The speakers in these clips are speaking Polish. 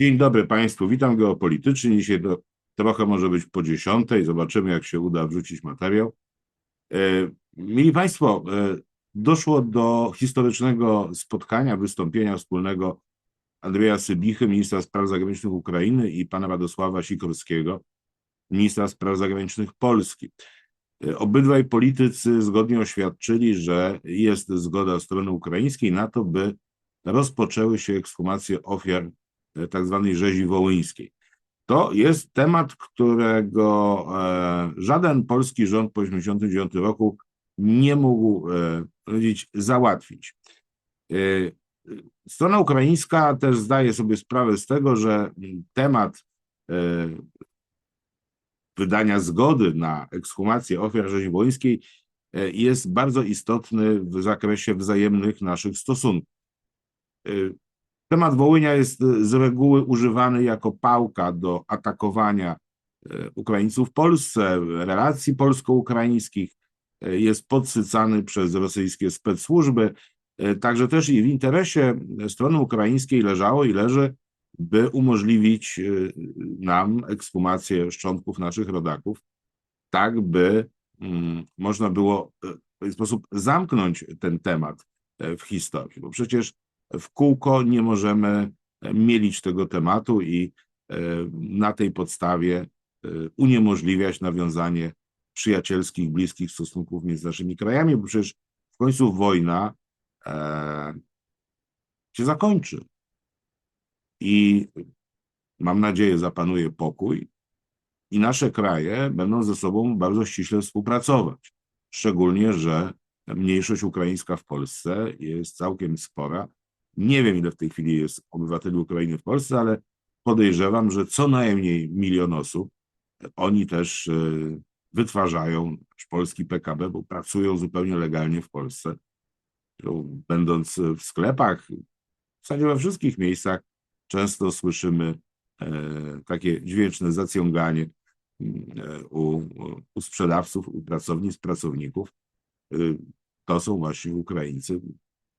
Dzień dobry Państwu, witam geopolitycznie. Dzisiaj to trochę może być po dziesiątej, zobaczymy jak się uda wrzucić materiał. E, Mili Państwo, e, doszło do historycznego spotkania, wystąpienia wspólnego Andrzeja Sybichy, ministra spraw zagranicznych Ukrainy i pana Radosława Sikorskiego, ministra spraw zagranicznych Polski. E, Obydwaj politycy zgodnie oświadczyli, że jest zgoda strony ukraińskiej na to, by rozpoczęły się ekshumacje ofiar tak zwanej rzezi wołyńskiej. To jest temat, którego e, żaden polski rząd po 1989 roku nie mógł e, powiedzieć, załatwić. E, Strona ukraińska też zdaje sobie sprawę z tego, że temat e, wydania zgody na ekshumację ofiar rzezi wołyńskiej e, jest bardzo istotny w zakresie wzajemnych naszych stosunków. Temat Wołynia jest e, z reguły używany jako pałka do atakowania e, Ukraińców w Polsce, relacji polsko-ukraińskich, e, jest podsycany przez rosyjskie specsłużby. Także też i w interesie strony ukraińskiej leżało i leży, by umożliwić nam ekshumację szczątków naszych rodaków, tak by mm, można było w sposób zamknąć ten temat w historii, bo przecież w kółko nie możemy e, mielić tego tematu i e, na tej podstawie e, uniemożliwiać nawiązanie przyjacielskich, bliskich stosunków między naszymi krajami, bo przecież w końcu wojna się zakończy. I mam nadzieję, zapanuje pokój i nasze kraje będą ze sobą bardzo ściśle współpracować. Szczególnie, że mniejszość ukraińska w Polsce jest całkiem spora. Nie wiem, ile w tej chwili jest obywateli Ukrainy w Polsce, ale podejrzewam, że co najmniej milion osób. Oni też e, wytwarzają polski PKB, bo pracują zupełnie legalnie w Polsce. Będąc w sklepach, w zasadzie we wszystkich miejscach, często słyszymy e, takie dźwięczne zacjąganie e, u, u sprzedawców, u pracownic, pracowników. To są właśnie Ukraińcy.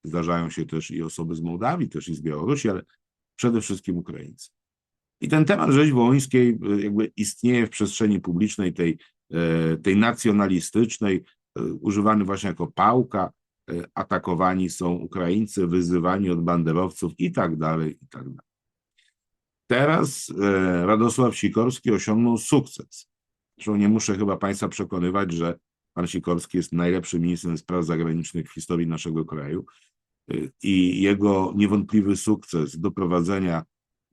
Zdarzają się też i osoby z Mołdawii, też i z Białorusi, ale przede wszystkim Ukraińcy. I ten temat rzezi wołyńskiej e, jakby istnieje w przestrzeni publicznej, tej, e, tej nacjonalistycznej, e, używany właśnie jako pałka. Atakowani są Ukraińcy, wyzywani od banderowców i tak dalej, i tak dalej. Teraz Radosław Sikorski osiągnął sukces. Zresztą nie muszę chyba Państwa przekonywać, że pan Sikorski jest najlepszym ministrem spraw zagranicznych w historii naszego kraju i jego niewątpliwy sukces doprowadzenia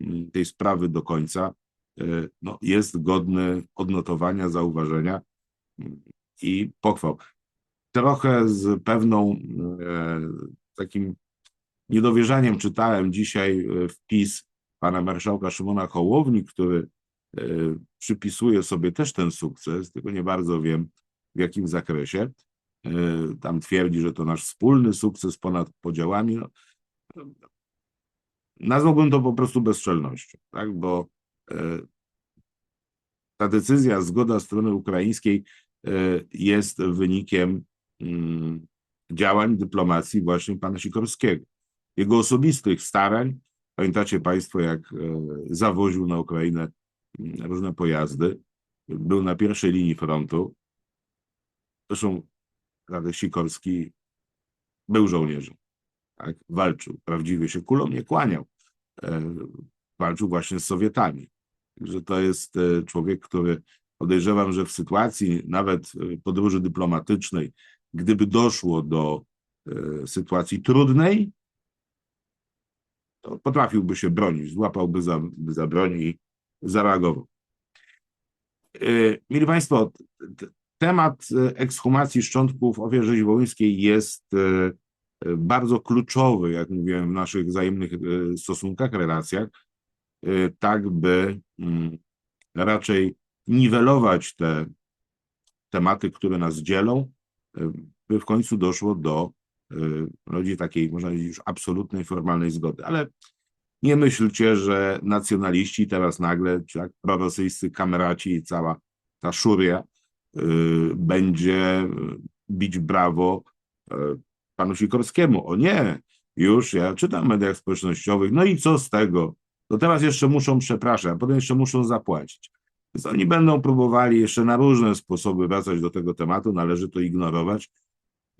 mm, tej sprawy do końca y, no, jest godny odnotowania, zauważenia mm, i pochwał. Trochę z pewną e, takim niedowierzaniem czytałem dzisiaj e, wpis pana marszałka Szymona Hołowni, który e, przypisuje sobie też ten sukces, tylko nie bardzo wiem w jakim zakresie. E, Tam twierdzi, że to nasz wspólny sukces ponad podziałami. No, nazwałbym to po prostu bezczelnością, tak? bo e, ta decyzja, zgoda strony ukraińskiej e, jest wynikiem mm, działań dyplomacji właśnie pana Sikorskiego. Jego osobistych starań, pamiętacie Państwo, jak zawoził na Ukrainę mm, różne pojazdy, był na pierwszej linii frontu. Zresztą Radek Sikorski był żołnierzem, tak? walczył, prawdziwie się kulą nie kłaniał. E, walczył właśnie z Sowietami. Także to jest e, człowiek, który podejrzewam, że w sytuacji nawet e, podróży dyplomatycznej, gdyby doszło do sytuacji trudnej, to potrafiłby się bronić, złapałby za, za broń i zareagował. Mili Państwo, temat e, ekshumacji szczątków ofiar rzezi wołyńskiej jest e, e, bardzo kluczowy, jak mówiłem, w naszych wzajemnych stosunkach, relacjach, tak by mm, raczej niwelować te tematy, które nas dzielą, by w końcu doszło do rodzi takiej, można powiedzieć, już absolutnej, formalnej zgody. Ale nie myślcie, że nacjonaliści teraz nagle, czy jak prorosyjscy kameraci i cała ta szuria y, będzie y, bić brawo y, panu Sikorskiemu. O nie, już ja czytam w mediach społecznościowych, no i co z tego, to teraz jeszcze muszą przepraszać, a potem jeszcze muszą zapłacić. Więc oni będą próbowali jeszcze na różne sposoby wracać do tego tematu, należy to ignorować,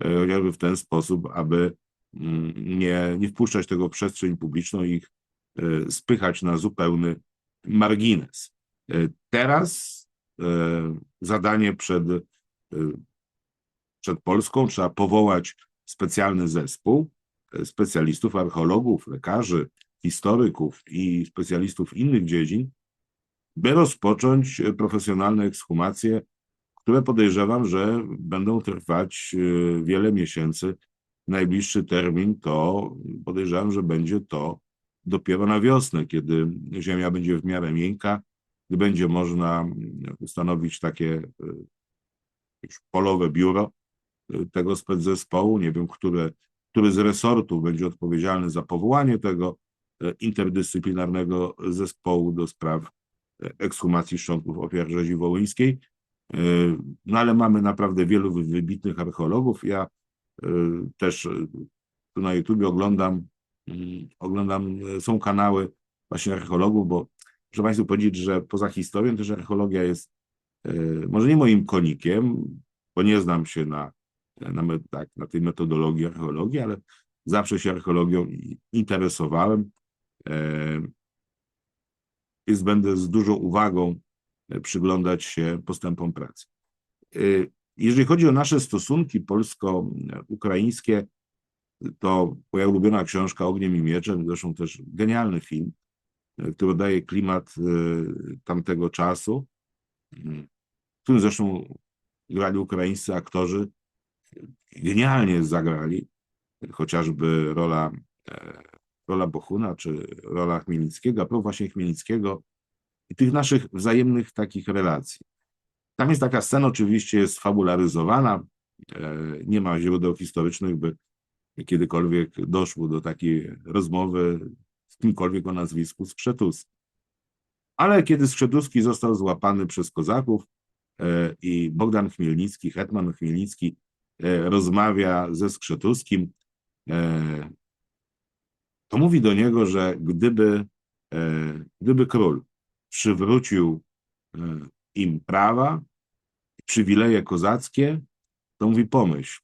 chociażby w ten sposób, aby mm, nie, nie wpuszczać tego w przestrzeń publiczną i ich spychać na zupełny margines. Teraz zadanie przed, e, przed Polską trzeba powołać specjalny zespół e, specjalistów, archeologów, lekarzy, historyków i specjalistów innych dziedzin, by rozpocząć e, profesjonalne ekshumacje, które podejrzewam, że będą trwać e, wiele miesięcy. Najbliższy termin to podejrzewam, że będzie to dopiero na wiosnę, kiedy ziemia będzie w miarę miękka, gdy będzie można ustanowić takie e, już polowe biuro e, tego spецzespołu. Nie wiem, które, który z resortów będzie odpowiedzialny za powołanie tego e, interdyscyplinarnego zespołu do spraw ekshumacji szczątków ofiar rzezi wołyńskiej. No ale mamy naprawdę wielu wy- wybitnych archeologów. Ja też tu na YouTubie oglądam, mm, oglądam, są kanały właśnie archeologów, bo muszę Państwu powiedzieć, że poza historią też archeologia jest e, może nie moim konikiem, bo nie znam się na, na, tak, na tej metodologii archeologii, ale zawsze się archeologią interesowałem. E, Więc będę z dużą uwagą e, przyglądać się postępom pracy. Jeżeli chodzi o nasze stosunki polsko-ukraińskie, to moja ulubiona książka Ogniem i Mieczem, zresztą też genialny film, który daje klimat e, tamtego czasu, w którym zresztą grali ukraińscy aktorzy, genialnie zagrali, chociażby rola, e, rola Bohuna czy rola Chmielnickiego, a propos właśnie Chmielnickiego i tych naszych wzajemnych takich relacji. Tam jest taka scena, oczywiście jest fabularyzowana, e, nie ma źródeł historycznych, by kiedykolwiek doszło do takiej rozmowy z kimkolwiek o nazwisku Skrzetuski. Ale kiedy Skrzetuski został złapany przez kozaków e, i Bogdan Chmielnicki, hetman Chmielnicki e, rozmawia ze Skrzetuskim, e, to mówi do niego, że gdyby, gdyby król przywrócił im prawa, przywileje kozackie, to mówi pomyśl,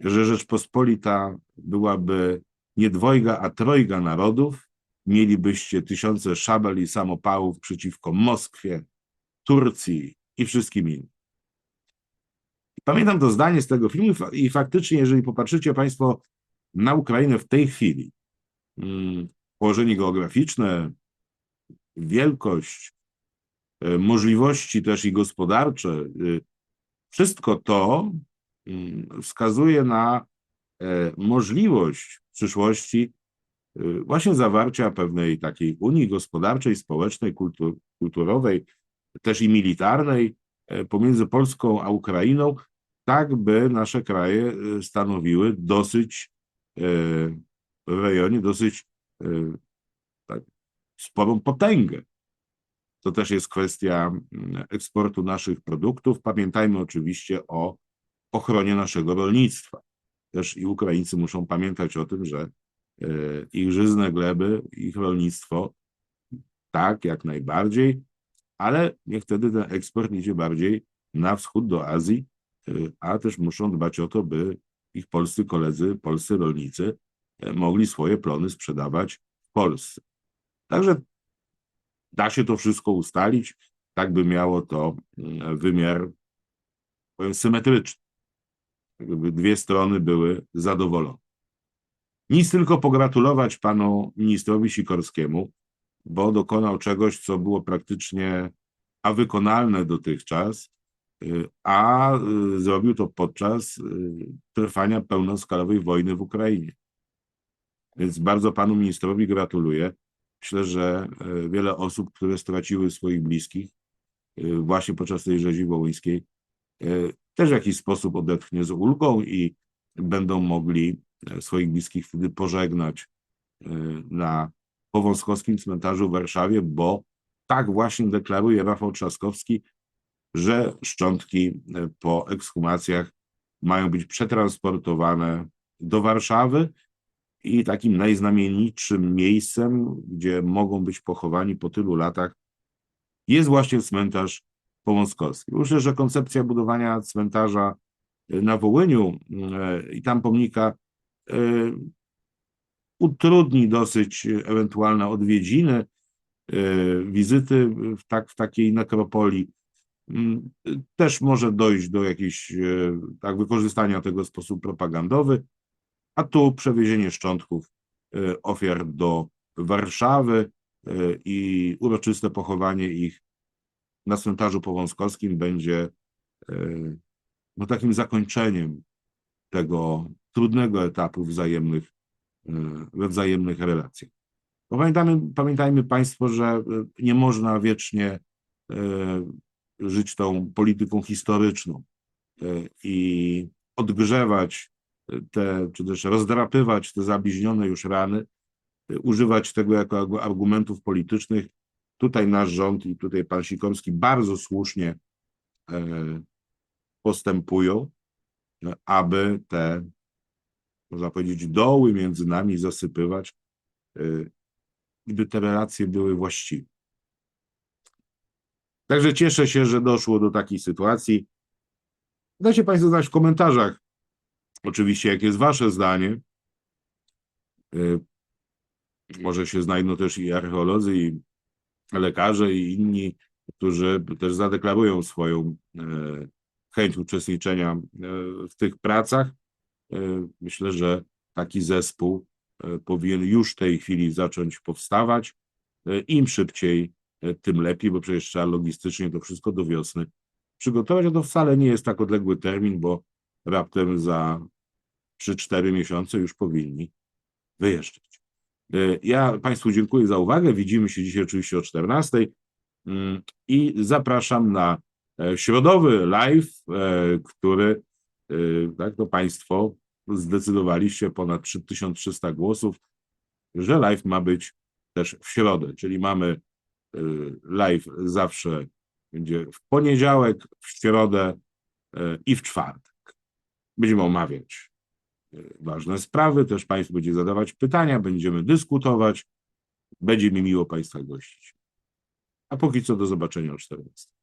że Rzeczpospolita byłaby nie dwojga, a trojga narodów, mielibyście tysiące szabel i samopałów przeciwko Moskwie, Turcji i wszystkim innym. Pamiętam to zdanie z tego filmu i fa- i faktycznie, jeżeli popatrzycie Państwo na Ukrainę w tej chwili, mm, położenie geograficzne, wielkość, e, możliwości też i gospodarcze, y, wszystko to mm, wskazuje na możliwość w przyszłości y, właśnie zawarcia pewnej takiej unii gospodarczej, społecznej, kultur, kulturowej, też i militarnej e, pomiędzy Polską a Ukrainą, tak by nasze kraje e, stanowiły dosyć e, w rejonie dosyć e, tak, sporą potęgę. To też jest kwestia eksportu naszych produktów. Pamiętajmy oczywiście o ochronie naszego rolnictwa. Też i Ukraińcy muszą pamiętać o tym, że e, ich żyzne gleby, ich rolnictwo, tak, jak najbardziej, ale niech wtedy ten eksport idzie bardziej na wschód do Azji, e, a też muszą dbać o to, by ich polscy koledzy, polscy rolnicy e, mogli swoje plony sprzedawać w Polsce. Także da się to wszystko ustalić, tak by miało to mm, wymiar powiem, symetryczny. Jakby dwie strony były zadowolone. Nic tylko pogratulować panu ministrowi Sikorskiemu, bo dokonał czegoś, co było praktycznie a wykonalne dotychczas, y, a y, zrobił to podczas y, trwania pełnoskalowej wojny w Ukrainie. Więc bardzo panu ministrowi gratuluję. Myślę, że e, wiele osób, które straciły swoich bliskich właśnie podczas tej rzezi wołyńskiej, też w jakiś sposób odetchnie z ulgą i będą mogli e, swoich bliskich wtedy pożegnać e, na Powązkowskim cmentarzu w Warszawie, bo tak właśnie deklaruje Rafał Trzaskowski, że szczątki e, po ekshumacjach mają być przetransportowane do Warszawy i takim najznamienitszym miejscem, gdzie mogą być pochowani po tylu latach, jest właśnie cmentarz Powązkowski. Myślę, że koncepcja budowania cmentarza na Wołyniu e, i tam pomnika e, utrudni dosyć ewentualne odwiedziny, wizyty w, tak, w takiej nekropolii. Mm, Też może dojść do jakiegoś tak, wykorzystania tego w sposób propagandowy, a tu przewiezienie szczątków ofiar do Warszawy i uroczyste pochowanie ich na cmentarzu powązkowskim będzie no, takim zakończeniem tego trudnego etapu wzajemnych, e, we wzajemnych relacjach. Pamiętamy, pamiętajmy Państwo, że e, nie można wiecznie e, żyć tą polityką historyczną i odgrzewać te, czy też rozdrapywać te zabliźnione już rany, używać tego jako argumentów politycznych. Tutaj nasz rząd i tutaj pan Sikorski bardzo słusznie postępują, aby te, można powiedzieć, doły między nami zasypywać, y, gdy te relacje były właściwe. Także cieszę się, że doszło do takiej sytuacji. Dajcie Państwo znać w komentarzach, oczywiście, jakie jest Wasze zdanie. Może się znajdą też i archeolodzy, i lekarze, i inni, którzy też zadeklarują swoją y, chęć uczestniczenia e, w tych pracach. E, myślę, że taki zespół e, powinien już w tej chwili zacząć powstawać. Im szybciej, tym lepiej, bo przecież trzeba logistycznie to wszystko do wiosny przygotować, a to wcale nie jest tak odległy termin, bo raptem za 3-4 miesiące już powinni wyjeżdżać. Ja Państwu dziękuję za uwagę. Widzimy się dzisiaj oczywiście o 14 mm, i zapraszam na E, środowy live, e, który e, tak, to Państwo zdecydowaliście ponad 3300 głosów, że live ma być też w środę, czyli mamy live zawsze będzie w poniedziałek, w środę i w czwartek. Będziemy omawiać ważne sprawy, też Państwo będzie zadawać pytania, będziemy dyskutować. Będzie mi miło Państwa gościć. A póki co do zobaczenia o 14.